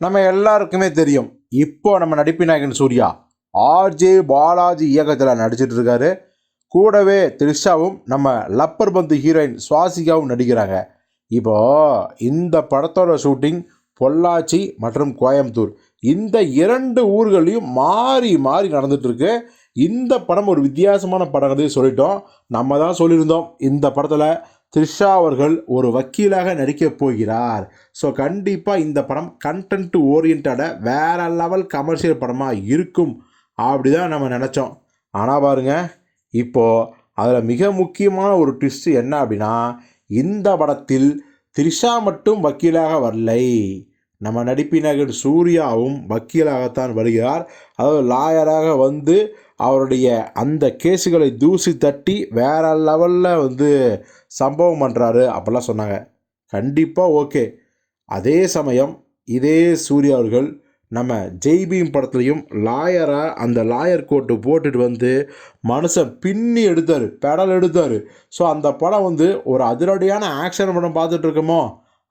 நம்ம எல்லாருக்குமே தெரியும். இப்போ நம்ம நடிப்பிநாயகன் சூர்யா ஆர்ஜே பாலாஜி இயக்கத்தில் நடிச்சிட்டு இருக்காரு. கூடவே த்ரிஷாவும் நம்ம லப்பர் பந்து ஹீரோயின் சுவாசிகாவும் நடிக்கிறாங்க. இப்போ இந்த படத்தோட ஷூட்டிங் பொள்ளாச்சி மற்றும் கோயம்புத்தூர். இந்த இரண்டு ஊர்களையும் மாறி மாறி நடந்துட்டு இந்த படம் ஒரு வித்தியாசமான படம் சொல்லிட்டோம். நம்ம தான் சொல்லியிருந்தோம். இந்த படத்தில் த்ரிஷா அவர்கள் ஒரு வக்கீலாக நடிக்கப் போகிறார். ஸோ கண்டிப்பாக இந்த படம் கண்டென்ட் ஓரியன்டாக வேறு லெவல் கமர்ஷியல் படமாக இருக்கும் அப்படி தான் நம்ம நினச்சோம். ஆனால் பாருங்க இப்போது அதில் மிக முக்கியமான ஒரு ட்விஸ்ட் என்ன அப்படின்னா இந்த படத்தில் த்ரிஷா மட்டும் வக்கீலாக வரலை. நம்ம நடிப்பினர்கள் சூர்யாவும் வக்கீலாகத்தான் வருகிறார். அதாவது லாயராக வந்து அவருடைய அந்த கேஸுகளை தூசி தட்டி வேறு லெவலில் வந்து சம்பவம் பண்ணுறாரு அப்படிலாம் சொன்னாங்க. கண்டிப்பாக ஓகே. அதே சமயம் இதே சூர்யா அவர்கள் நம்ம ஜெய்பீம் படத்துலையும் லாயராக அந்த லாயர் கோட்டு போட்டுட்டு வந்து மனுஷன் பின்னி எடுத்தார் பெடல் எடுத்தார். ஸோ அந்த படம் வந்து ஒரு அதிரடியான ஆக்ஷன் படம் பார்த்துட்டு இருக்கோமோ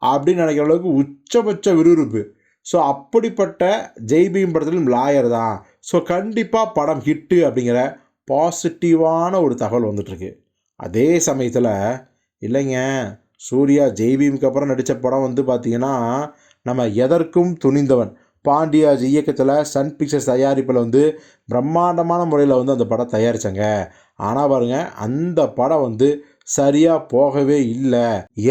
அப்படின்னு நினைக்கிற அளவுக்கு உச்சபட்ச விறுவிறுப்பு. ஸோ அப்படிப்பட்ட ஜெய்பீம் படத்திலும் லாயர் தான். ஸோ கண்டிப்பாக படம் ஹிட்டு அப்படிங்கிற பாசிட்டிவான ஒரு தகவல் வந்துட்டுருக்கு. அதே சமயத்தில் இல்லைங்க சூர்யா ஜெய்பீமுக்கு அப்புறம் நடித்த படம் வந்து பார்த்திங்கன்னா நம்ம எதற்கும் துணிந்தவன். பாண்டியாஜ் இயக்கத்தில் சன் பிக்சர்ஸ் தயாரிப்பில் வந்து பிரம்மாண்டமான முறையில் வந்து அந்த படம் தயாரித்தாங்க ஆனால் பாருங்க அந்த படம் வந்து சரியாக போகவே இல்லை.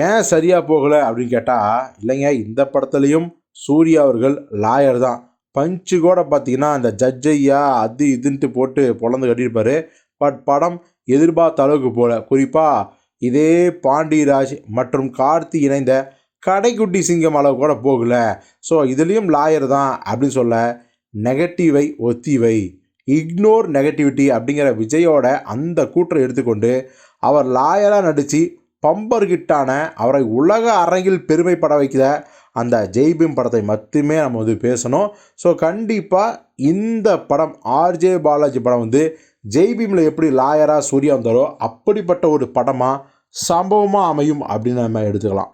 ஏன் சரியாக போகலை அப்படின்னு கேட்டால் இல்லைங்க இந்த படத்துலையும் சூர்யா அவர்கள் லாயர் தான். பஞ்சு கூட பார்த்தீங்கன்னா அந்த ஜட்ஜையா அது இதுன்ட்டு போட்டு பொழந்து கட்டியிருப்பாரு. பட் படம் எதிர்பார்த்த அளவுக்கு போல. குறிப்பாக இதே பாண்டியராஜ் மற்றும் கார்த்தி இணைந்த கடைக்குட்டி சிங்கம் அளவு கூட போகல. ஸோ இதுலேயும் லாயர் தான் அப்படின்னு சொல்ல நெகட்டிவை ஒத்திவை. இக்னோர் நெகட்டிவிட்டி அப்படிங்கிற விஜயோட அந்த கூற்றை எடுத்துக்கொண்டு அவர் லாயராக நடித்து பம்பர் கிட்டான அவரை உலக அரங்கில் பெருமைப்பட வைக்கிற அந்த ஜெய்பீம் படத்தை மட்டுமே நம்ம வந்து பேசணும். ஸோ கண்டிப்பாக இந்த படம் ஆர்ஜே பாலாஜி படம் வந்து ஜெய்பீமில் எப்படி லாயராக சூர்யா வந்தாரோ அப்படிப்பட்ட ஒரு படமாக சம்பவமாக அமையும் அப்படின்னு நம்ம எடுத்துக்கலாம்.